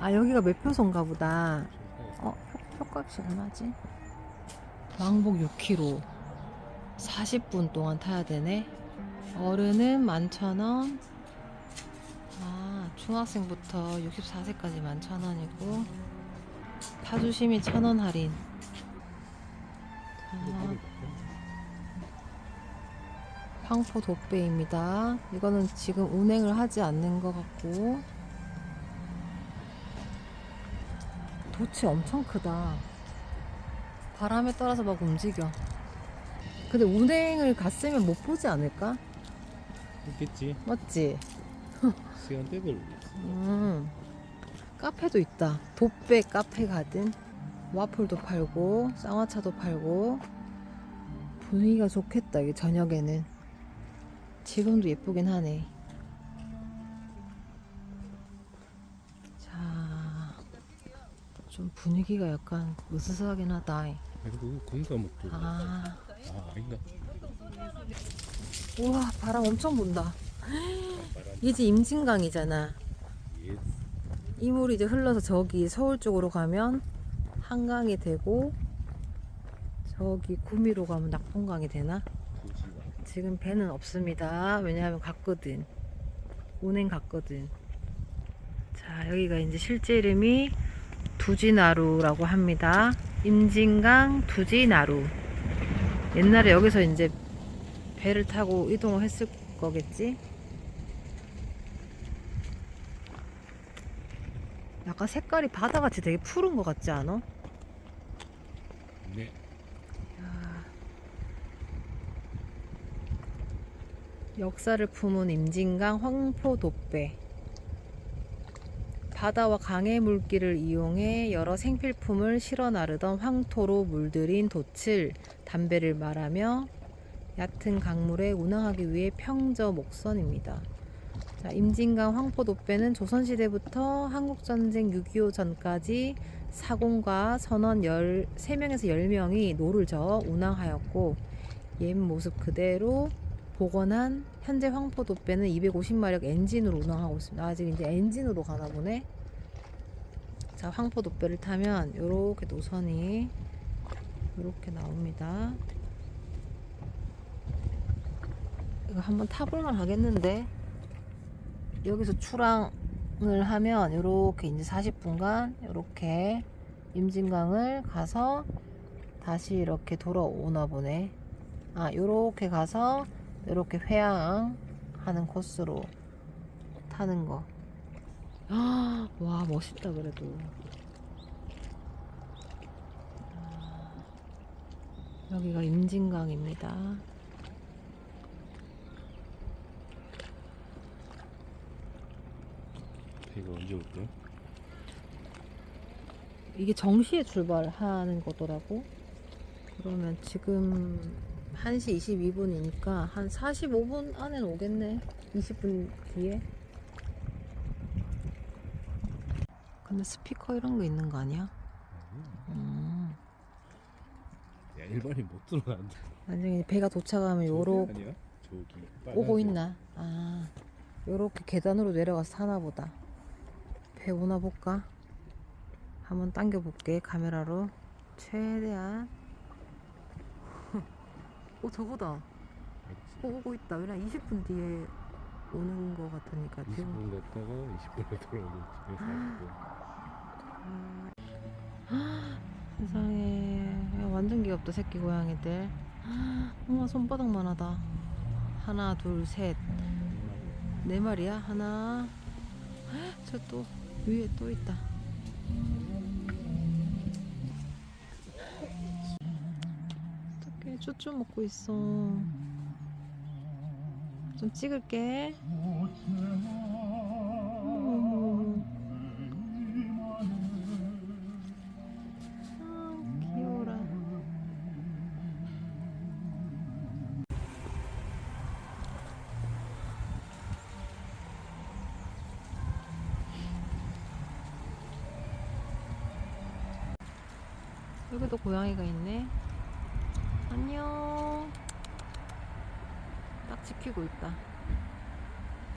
아 여기가 매표소인가 보다. 어 표- 표값이 얼마지? 왕복 6km 40분 동안 타야 되네. 어른은 11,000원. 아 중학생부터 64세까지 11,000원이고 파주시민 1,000원 할인. 자, 황포 돛배입니다. 이거는 지금 운행을 하지 않는 것 같고 돛이 엄청 크다. 바람에 따라서 막 움직여. 근데 운행을 갔으면 못 보지 않을까? 있겠지. 맞지? 시간대별로. 음. 카페도 있다. 돛배 카페 가든 와플도 팔고 쌍화차도 팔고 분위기가 좋겠다. 이게 저녁에는 지금도 예쁘긴 하네. 좀 분위기가 약간 으스스하긴 하다. 그리고 공감목도. 아, 아, 아닌가? 우와 바람 엄청 분다. 이제 임진강이잖아. 예. 이 물이 이제 흘러서 저기 서울 쪽으로 가면 한강이 되고 저기 구미로 가면 낙동강이 되나? 지금 배는 없습니다. 왜냐하면 갔거든. 운행 갔거든. 자, 여기가 이제 실제 이름이 두지나루라고 합니다. 임진강 두지나루. 옛날에 여기서 이제 배를 타고 이동을 했을 거겠지? 약간 색깔이 바다같이 되게 푸른 것 같지 않아? 네. 역사를 품은 임진강 황포돛배 바다와 강의 물길을 이용해 여러 생필품을 실어 나르던 황토로 물들인 돛을 담배를 말하며 얕은 강물에 운항하기 위해 평저 목선입니다. 자, 임진강 황포돛배는 조선시대부터 한국전쟁 6.25 전까지 사공과 선원 13명에서 10명이 노를 저어 운항하였고 옛 모습 그대로 복원한 현재 황포돛배는 250마력 엔진으로 운항하고 있습니다. 아직 이제 엔진으로 가나 보네. 자, 황포돛배를 타면 이렇게 노선이 이렇게 나옵니다. 이거 한번 타볼만 하겠는데 여기서 출항을 하면 이렇게 이제 40분간 이렇게 임진강을 가서 다시 이렇게 돌아오나 보네. 아, 요렇게 가서 이렇게 회항하는 코스로 타는 거. 아, 와, 멋있다, 그래도. 아, 여기가 임진강입니다. 배가 언제부터? 이게 정시에 출발하는 거더라고. 그러면 지금 1시 22분이니까 한 45분 안에 오겠네. 20분 뒤에. 근데 스피커 이런 거 있는 거 아니야? 음. 야 일반인 못 들어간다. 나중에 배가 도착하면 요렇게 저기 아니야? 저기. 오고. 있나? 아, 요렇게 계단으로 내려가서 사나 보다. 배 오나 볼까? 한번 당겨볼게, 카메라로. 최대한. 오, 저거다. 어, 오고 있다. 왜냐 20분 뒤에 오는 거 같으니까. 지금. 20분 갔다가 20분에 돌아오는 집에서 왔고. 세상에. 야, 완전 귀엽다, 새끼 고양이들. 엄마 손바닥만 하다. 하나, 둘, 셋. 네 마리야? 하나. 저 또 위에 또 있다. 쭈쭈 먹고 있어. 좀 찍을게. 어머, 아, 귀여워라. 여기도 고양이가 있네. 안녕. 딱 지키고 있다.